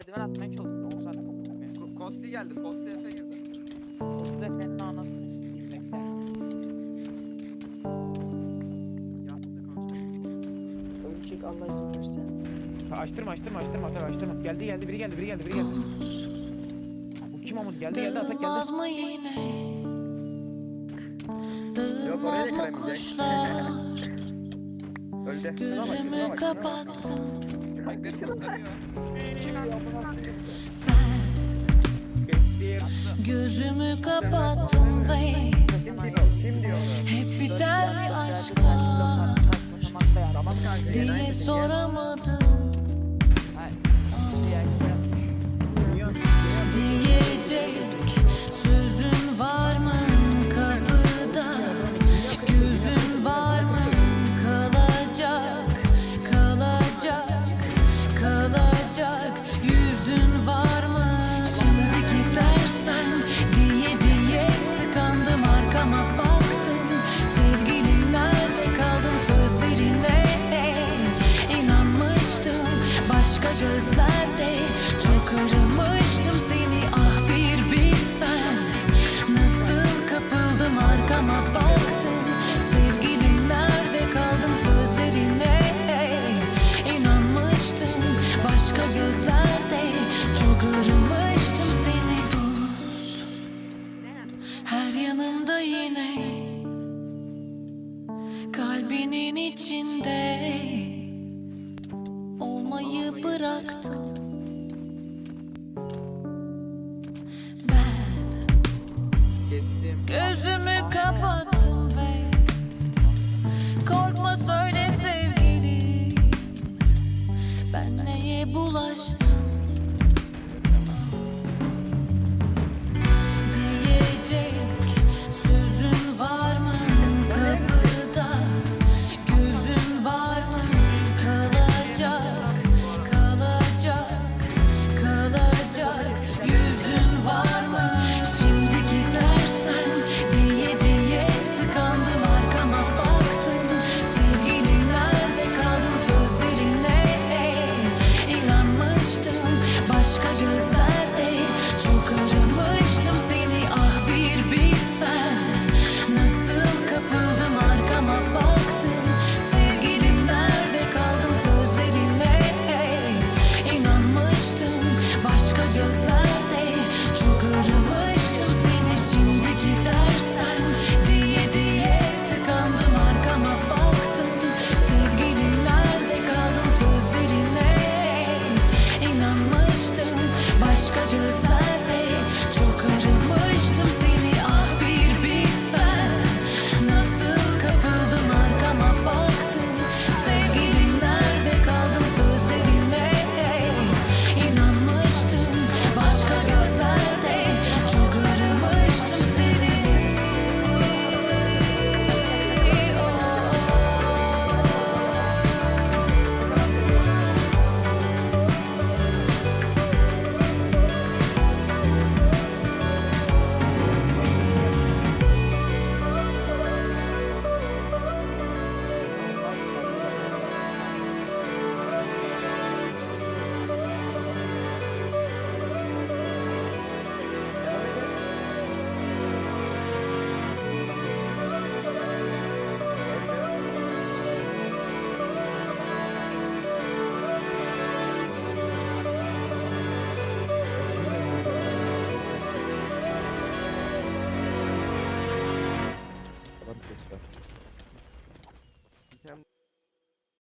merdiven atmaya çalıştı. 10 saat koptum ya. Ko- Kosli geldi. Kosli Efe girdi. Orada Efe'nin anasını sikeyim bekle. Yaptı kanka. Ölecek Allah izin verirse. Ha, Açtırma açtırma açtırma tabii açtırma. Geldi geldi biri geldi biri geldi biri geldi. Bu kim amın geldi geldi atak geldi. Dağılmaz mı yine? Dağılmaz da mı kuşlar? Öldü. Gözümü kapattım. Gözümü kapattım ve hep biter bir aşkla diye soramadım. Çok aramıştım seni buz her yanımda yine kalbinin içinde olmayı bıraktım. left.